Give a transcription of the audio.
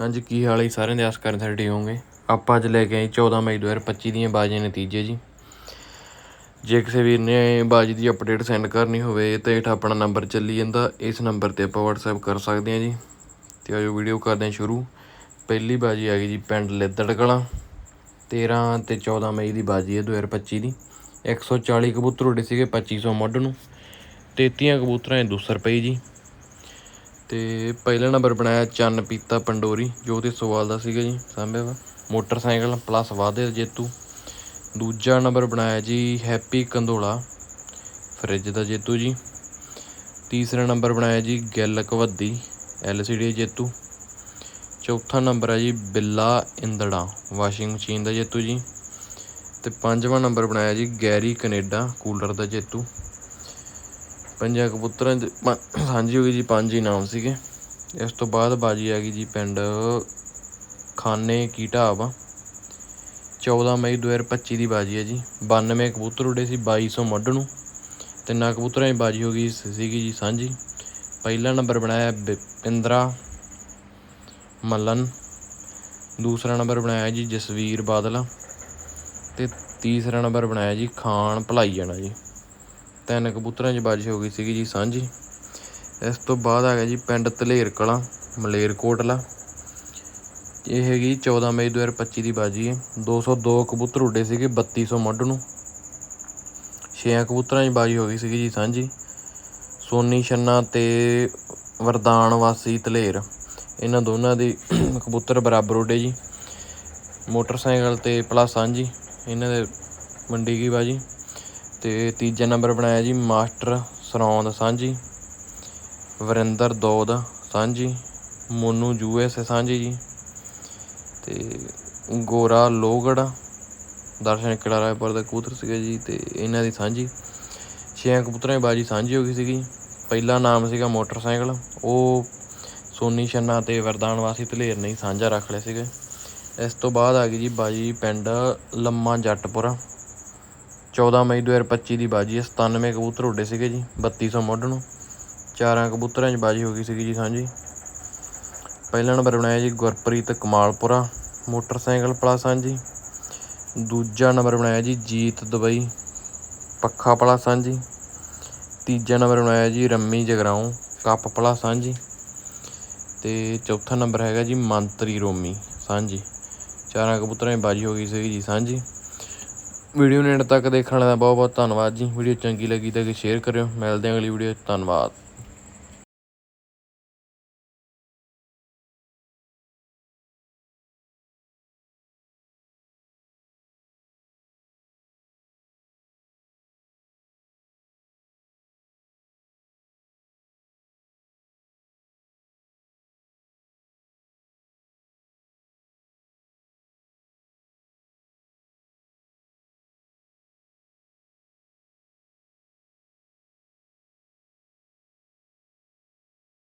ਹਾਂਜੀ, ਕੀ ਹਾਲ ਹੈ ਜੀ? ਸਾਰਿਆਂ ਦੇ ਆਸ ਕਰਨ ਸਾਡੇ ਠੀਕ ਹੋਵੋਗੇ। ਆਪਾਂ ਅੱਜ ਲੈ ਕੇ ਆਏ 14 ਮਈ 2025 ਦੀਆਂ ਬਾਜ਼ੀਆਂ ਨਤੀਜੇ ਜੀ। ਜੇ ਕਿਸੇ ਵੀਰ ਨੇ ਬਾਜੀ ਦੀ ਅਪਡੇਟ ਸੈਂਡ ਕਰਨੀ ਹੋਵੇ ਤਾਂ ਹੇਠ ਆਪਣਾ ਨੰਬਰ ਚੱਲੀ ਜਾਂਦਾ, ਇਸ ਨੰਬਰ ਤੇ ਆਪਾਂ WhatsApp ਕਰ ਸਕਦੇ ਹਾਂ ਜੀ। ਤੇ ਆਜੋ ਵੀਡੀਓ ਕਰਦੇ ਹਾਂ ਸ਼ੁਰੂ। ਪਹਿਲੀ ਬਾਜੀ ਆ ਗਈ ਜੀ ਪਿੰਡ ਲਿੱਦੜ ਕਲਾਂ। 13 ਤੇ 14 ਮਈ ਦੀ ਬਾਜੀ ਹੈ 2025 ਦੀ। 140 ਕਬੂਤਰ ਉੱਡੇ ਸੀਗੇ 2500 ਮੁੱਢ ਨੂੰ। 33 ਕਬੂਤਰਾਂ ਦੀ ਦੂਸਰ ਪਈ ਜੀ। ਤੇ ਪਹਿਲਾ ਨੰਬਰ ਬਣਾਇਆ ਚੰਨ ਪੀਤਾ ਪੰਡੋਰੀ, ਜੋ ਤੇ ਸਵਾਲ ਦਾ ਸੀਗਾ ਜੀ ਸਾਹਮਣੇ ਵਾ। ਮੋਟਰਸਾਈਕਲ ਪਲੱਸ ਵਾਧੇ ਜੇਤੂ। ਦੂਜਾ ਨੰਬਰ ਬਣਾਇਆ ਜੀ, ਹੈਪੀ ਕੰਦੋਲਾ ਫਰਿੱਜ ਦਾ ਜੇਤੂ ਜੀ। ਤੀਸਰਾ ਨੰਬਰ ਬਣਾਇਆ ਜੀ, ਗਿੱਲ ਕਵੱਦੀ ਐਲਸੀਡੀ ਜੇਤੂ। ਚੌਥਾ ਨੰਬਰ ਹੈ ਜੀ, ਬਿੱਲਾ ਇੰਦੜਾ ਵਾਸ਼ਿੰਗ ਮਸ਼ੀਨ ਦਾ ਜੇਤੂ ਜੀ। ਤੇ ਪੰਜਵਾਂ ਨੰਬਰ ਬਣਾਇਆ ਜੀ, ਗੈਰੀ ਕੈਨੇਡਾ, ਕੂਲਰ ਦਾ ਜੇਤੂ। ਪੰਜਾਂ ਕਬੂਤਰਾਂ ਦੇ ਸਾਂਝੀ ਹੋ ਗਈ ਜੀ, ਪੰਜ ਇਨਾਮ ਸੀਗੇ। ਇਸ ਤੋਂ ਬਾਅਦ ਬਾਜੀ ਆ ਗਈ ਜੀ ਪਿੰਡ ਖਾਨੇ ਕੀ ਢਾਬਾ 14 ਮਈ 2025 ਦੀ ਬਾਜੀ ਹੈ ਜੀ। 92 ਕਬੂਤਰ ਉੱਡੇ ਸੀ 2200 ਮੱਢ ਨੂੰ। ਤਿੰਨਾਂ ਕਬੂਤਰਾਂ ਦੀ ਬਾਜੀ ਹੋ ਗਈ ਸੀਗੀ ਜੀ ਸਾਂਝੀ। ਪਹਿਲਾ ਨੰਬਰ ਬਣਾਇਆ ਬਿ- ਪਿੰਦਰਾ ਮੱਲਨ। ਦੂਸਰਾ ਨੰਬਰ ਬਣਾਇਆ ਜੀ ਜਸਵੀਰ ਬਾਦਲ। ਤੇ ਤੀਸਰਾ ਨੰਬਰ ਬਣਾਇਆ ਜੀ ਖਾਨ ਭਲਾਈ ਜਾਣਾ ਜੀ। ਤਿੰਨ ਕਬੂਤਰਾਂ 'ਚ ਬਾਜੀ ਹੋ ਗਈ ਸੀਗੀ ਜੀ ਸਾਂਝੀ। ਇਸ ਤੋਂ ਬਾਅਦ ਆ ਗਿਆ ਜੀ ਪਿੰਡ ਧਲੇਰ ਕਲਾਂ ਮਲੇਰਕੋਟਲਾ ਇਹ ਹੈਗੀ 14 ਮਈ 2025 ਦੀ ਬਾਜੀ ਹੈ 202 ਕਬੂਤਰ ਉੱਡੇ ਸੀਗੇ 3200 ਮੱਢ ਨੂੰ। ਛੇ ਕਬੂਤਰਾਂ 'ਚ ਬਾਜੀ ਹੋ ਗਈ ਸੀਗੀ ਜੀ ਸਾਂਝੀ। ਸੋਨੀ ਛੰਨਾ ਤੇ ਵਰਦਾਨ ਵਾਸੀ ਧਲੇਰ। ਇਹਨਾਂ ਦੋਨਾਂ ਦੇ ਕਬੂਤਰ ਬਰਾਬਰ ਉੱਡੇ ਜੀ। ਮੋਟਰਸਾਈਕਲ ਤੇ ਪਲੱਸ ਸਾਂਝੀ। ਇਹਨਾਂ ਦੇ ਮੰਡੀ ਕੀ ਬਾਜੀ। ਤੇ ਤੀਜਾ ਨੰਬਰ ਬਣਾਇਆ ਜੀ ਮਾਸਟਰ ਸਰੌਂਦ ਸਾਂਝੀ, ਵਰਿੰਦਰ ਦੌਦ ਸਾਂਝੀ, ਮੋਨੂ ਯੂਐਸ ਸਾਂਝੀ ਜੀ ਤੇ ਗੋਰਾ ਲੋਗੜ ਦਰਸ਼ਨ ਕਿਲਾ ਰਾਏਪੁਰ ਦਾ ਕਬੂਤਰ ਸੀਗਾ ਜੀ ਤੇ ਇਹਨਾਂ ਦੀ ਸਾਂਝੀ। ਛੇ ਕਬੂਤਰਾਂ ਦੀ ਬਾਜੀ ਸਾਂਝੀ ਹੋ ਗਈ ਸੀਗੀ। ਪਹਿਲਾ ਨਾਮ ਸੀਗਾ ਮੋਟਰਸਾਈਕਲ, ਉਹ ਸੋਨੀ ਛੰਨਾ ਤੇ ਵਰਦਾਨ ਵਾਸੀ ਧਲੇਰ ਨੇ ਸਾਂਝਾ ਰੱਖ ਲਿਆ ਸੀਗੇ। ਇਸ ਤੋਂ ਬਾਅਦ ਆ ਗਈ ਜੀ ਬਾਜੀ ਪਿੰਡ ਲੰਮਾ ਜੱਟਪੁਰਾ। 14 ਮਈ 2025 ਦੀ ਬਾਜੀ ਹੈ 97 ਕਬੂਤਰ ਉੱਡੇ ਸੀਗੇ ਜੀ 3200 ਮੁੱਢ ਨੂੰ। ਚਾਰਾਂ ਕਬੂਤਰਾਂ 'ਚ ਬਾਜੀ ਹੋ ਗਈ ਸੀਗੀ ਜੀ ਸਾਂਝੀ। ਪਹਿਲਾ ਨੰਬਰ ਬਣਾਇਆ ਜੀ ਗੁਰਪ੍ਰੀਤ ਕਮਾਲਪੁਰਾ, ਮੋਟਰਸਾਈਕਲ ਪਲਾ ਸਾਂਝੀ। ਦੂਜਾ ਨੰਬਰ ਬਣਾਇਆ ਜੀ ਜੀਤ ਦੁਬਈ, ਪੱਖਾ ਪਲਾ ਸਾਂਝੀ। ਤੀਜਾ ਨੰਬਰ ਬਣਾਇਆ ਜੀ ਰੰਮੀ ਜਗਰਾਉਂ, ਕੱਪ ਪਲੱਸ ਸਾਂਝੀ। ਤੇ ਚੌਥਾ ਨੰਬਰ ਹੈਗਾ ਜੀ ਮੰਤਰੀ ਰੋਮੀ, ਸਾਂਝੀ। ਚਾਰਾਂ ਕਬੂਤਰਾਂ 'ਚ ਬਾਜੀ ਹੋ ਗਈ ਸੀਗੀ ਜੀ ਸਾਂਝੀ। ਵੀਡੀਓ ਨੇ ਐਂਡ ਤੱਕ ਦੇਖਣ ਦਾ ਬਹੁਤ ਬਹੁਤ ਧੰਨਵਾਦ ਜੀ। ਵੀਡੀਓ ਚੰਗੀ ਲੱਗੀ ਤਾਂ ਸ਼ੇਅਰ ਕਰਿਓ। ਮਿਲਦੇ ਹਾਂ ਅਗਲੀ ਵੀਡੀਓ 'ਚ। ਧੰਨਵਾਦ।